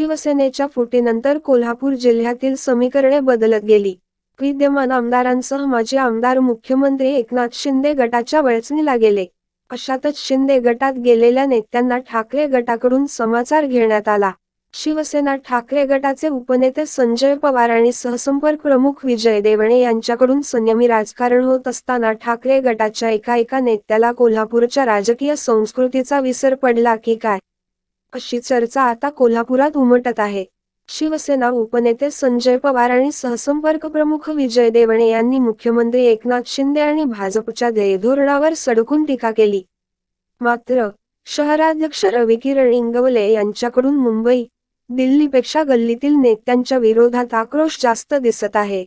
शिवसेनेच्या फुटीनंतर कोल्हापूर जिल्ह्यातील समीकरणे बदलत गेली. विद्यमान आमदारांसह माजी आमदार मुख्यमंत्री एकनाथ शिंदे गटाच्या वळचणीला गेले. अशातच शिंदे गटात गेलेल्या नेत्यांना ठाकरे गटाकडून समाचार घेण्यात आला. शिवसेना ठाकरे गटाचे उपनेते संजय पवार आणि सहसंपर्क प्रमुख विजय देवणे यांच्याकडून संयमी राजकारण होत असताना ठाकरे गटाच्या एका एका नेत्याला कोल्हापूरच्या राजकीय संस्कृतीचा विसर पडला की काय? अशी चर्चा आता कोल्हापुरात उमटत आहे. शिवसेना उपनेते संजय पवार आणि सहसंपर्क प्रमुख विजय देवणे यांनी मुख्यमंत्री एकनाथ शिंदे आणि भाजपच्या ध्येयधोरणावर सडकून टीका केली. मात्र शहराध्यक्ष रवी किरण इंगवले यांच्याकडून मुंबई दिल्लीपेक्षा गल्लीतील नेत्यांच्या विरोधात आक्रोश जास्त दिसत आहे.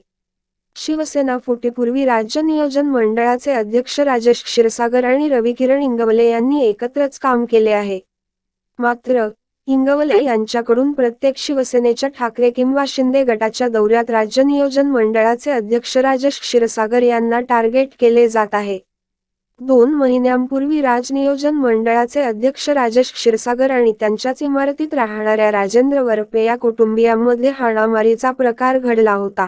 शिवसेना फुटीपूर्वी राज्य नियोजन मंडळाचे अध्यक्ष राजेश क्षीरसागर आणि रवी किरण इंगवले यांनी एकत्रच काम केले आहे. मात्र इंगवले यांच्याकडून प्रत्येक शिवसेनेच्या ठाकरे किंवा शिंदे गटाच्या दौऱ्यात राज्य नियोजन मंडळाचे अध्यक्ष राजेश क्षीरसागर यांना टार्गेट केले जात आहे. दोन महिन्यांपूर्वी राज नियोजन मंडळाचे अध्यक्ष राजेश क्षीरसागर आणि त्यांच्याच इमारतीत राहणाऱ्या राजेंद्र वरपे या कुटुंबियांमध्ये हाणामारीचा प्रकार घडला होता.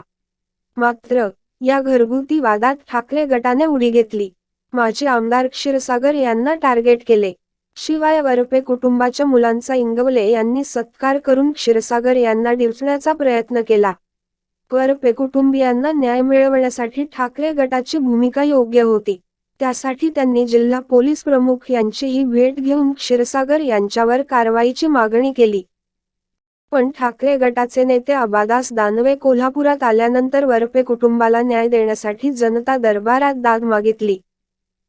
मात्र या घरगुती वादात ठाकरे गटाने उडी घेतली. माजी आमदार क्षीरसागर यांना टार्गेट केले. शिवाय वरपे कुटुंबाच्या मुलांचा इंगवले यांनी सत्कार करून क्षीरसागर यांना डिवचण्याचा प्रयत्न केला. वरपे कुटुंबियांना न्याय मिळवण्यासाठी ठाकरे गटाची भूमिका योग्य होती. त्यासाठी त्यांनी जिल्हा पोलीस प्रमुख यांचीही भेट घेऊन क्षीरसागर यांच्यावर कारवाईची मागणी केली. पण ठाकरे गटाचे नेते अबादास दानवे कोल्हापुरात आल्यानंतर वरपे कुटुंबाला न्याय देण्यासाठी जनता दरबारात दाद मागितली.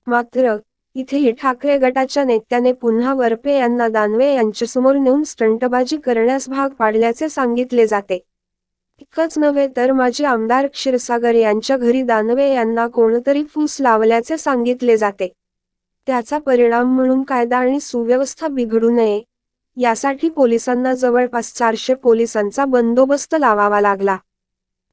मात्र इथेही ठाकरे गटाच्या नेत्याने पुन्हा वरपे यांना दानवे यांच्यासमोर नेऊन स्टंटबाजी करण्यास भाग पाडल्याचे सांगितले जाते. इतकंच नव्हे तर माजी आमदार क्षीरसागर यांच्या घरी दानवे यांना कोणतरी फूस लावल्याचे सांगितले जाते. त्याचा परिणाम म्हणून कायदा आणि सुव्यवस्था बिघडू नये यासाठी पोलिसांना जवळपास चारशे पोलिसांचा बंदोबस्त लावावा लागला.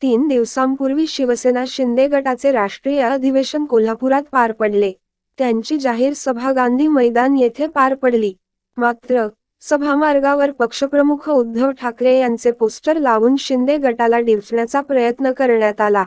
तीन दिवसांपूर्वी शिवसेना शिंदे गटाचे राष्ट्रीय अधिवेशन कोल्हापुरात पार पडले. त्यांची जाहीर सभा गांधी मैदान येथे पार पडली. मात्र सभामार्गावर पक्षप्रमुख उद्धव ठाकरे यांचे पोस्टर लावून शिंदे गटाला डिवचण्याचा प्रयत्न करण्यात आला.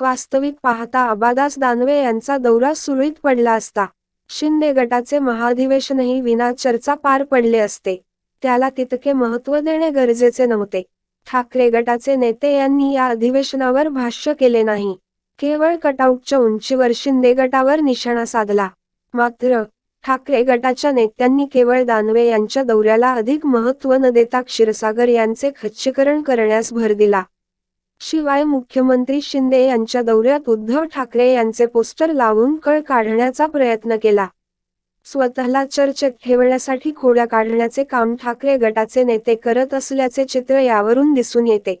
वास्तविक पाहता अबादास दानवे यांचा दौरा सुरळीत पडला असता शिंदे गटाचे महाधिवेशनही विना चर्चा पार पडले असते. त्याला तितके महत्त्व देणे गरजेचे नव्हते. ठाकरे गटाचे नेते यांनी या अधिवेशनावर भाष्य केले नाही. केवळ कटआउटच्या उंचीवर शिंदे गटावर निशाणा साधला. मात्र ठाकरे गटाच्या नेत्यांनी केवळ दानवे यांच्या दौऱ्याला अधिक महत्त्व न देता क्षीरसागर यांचे खच्चीकरण करण्यास भर दिला. शिवाय मुख्यमंत्री शिंदे यांच्या दौऱ्यात उद्धव ठाकरे यांचे पोस्टर लावून कळ काढण्याचा प्रयत्न केला. स्वतःला चर्चेत ठेवण्यासाठी खोड्या काढण्याचे काम ठाकरे गटाचे नेते करत असल्याचे चित्र यावरून दिसून येते.